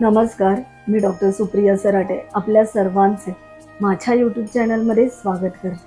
नमस्कार मी डॉक्टर सुप्रिया सराटे आपल्या सर्वांचे माझ्या यूट्यूब चॅनलमध्ये स्वागत करते.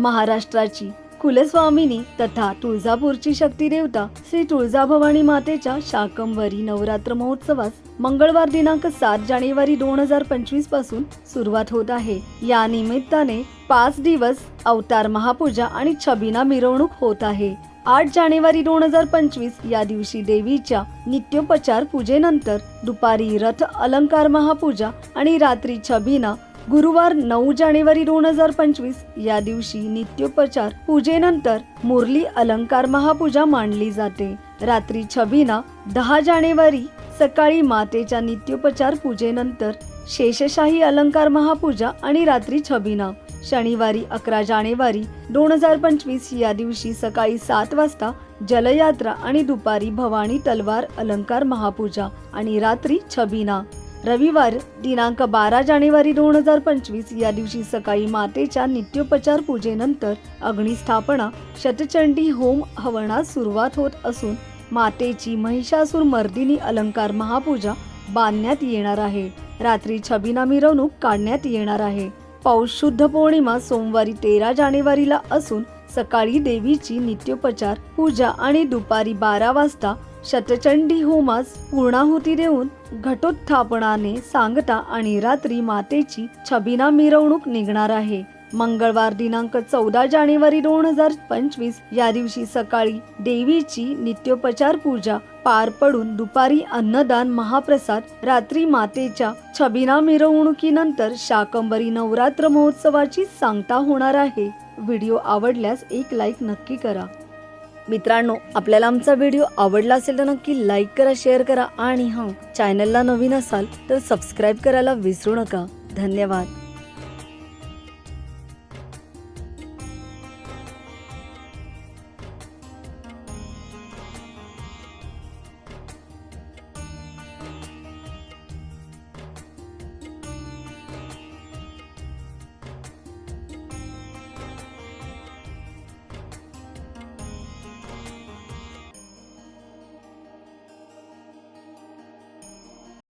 महाराष्ट्राची कुलस्वामिनी तथा तुळजापूरची शक्ती देवता श्री तुळजाभवानी मातेच्या शाकंभरी नवरात्र महोत्सवास मंगळवार दिनांक सात जानेवारी दोन हजार पंचवीसपासून सुरुवात होत आहे. या निमित्ताने पाच दिवस अवतार महापूजा आणि छबिना मिरवणूक होत आहे. आठ जानेवारी दोन हजार पंचवीस या दिवशी देवीच्या नित्योपचार पूजेनंतर दुपारी रथ अलंकार महापूजा आणि रात्री छबिना गुरुवार नऊ जानेवारी दोन हजार पंचवीस या दिवशी नित्योपचार पूजेनंतर मुरली अलंकार महापूजा मांडली जाते. रात्री छबिना दहा जानेवारी सकाळी मातेच्या नित्योपचार पूजेनंतर शेषशाही अलंकार महापूजा आणि रात्री छबिना शनिवारी अकरा जानेवारी दोन हजार पंचवीस या दिवशी सकाळी सात वाजता जलयात्रा आणि दुपारी भवानी तलवार अलंकार महापूजा आणि रात्री छबिना. रविवार दिनांक बारा जानेवारी दोन हजार पंचवीस या दिवशी सकाळी मातेच्या नित्योपचार पूजेनंतर अग्निस्थापना शतचंडी होम हवनास सुरुवात होत असून मातेची महिषासूर मर्दिनी अलंकार महापूजा बांधण्यात येणार आहे. रात्री छबिना मिरवणूक काढण्यात येणार आहे. पौष शुद्ध पौर्णिमा सोमवारी तेरा जानेवारीला असून सकाळी देवीची नित्योपचार पूजा आणि दुपारी बारा वाजता शतचंडी होमास पूर्णाहुती देऊन घटोत्थापनाने सांगता आणि रात्री मातेची छबिना मिरवणूक निघणार आहे. मंगळवार दिनांक चौदा जानेवारी दोन हजार पंचवीस या दिवशी सकाळी देवीची नित्योपचार पूजा पार पडून दुपारी अन्नदान महाप्रसाद रात्री मातेच्या छबिना मिरवणुकीनंतर शाकंबरी नवरात्र महोत्सवाची सांगता होणार आहे. व्हिडिओ आवडल्यास एक लाईक नक्की करा. मित्रांनो आपल्याला आमचा व्हिडिओ आवडला असेल तर नक्की लाईक करा शेअर करा आणि हां चॅनलला नवीन असाल तर सबस्क्राईब करायला विसरू नका. धन्यवाद.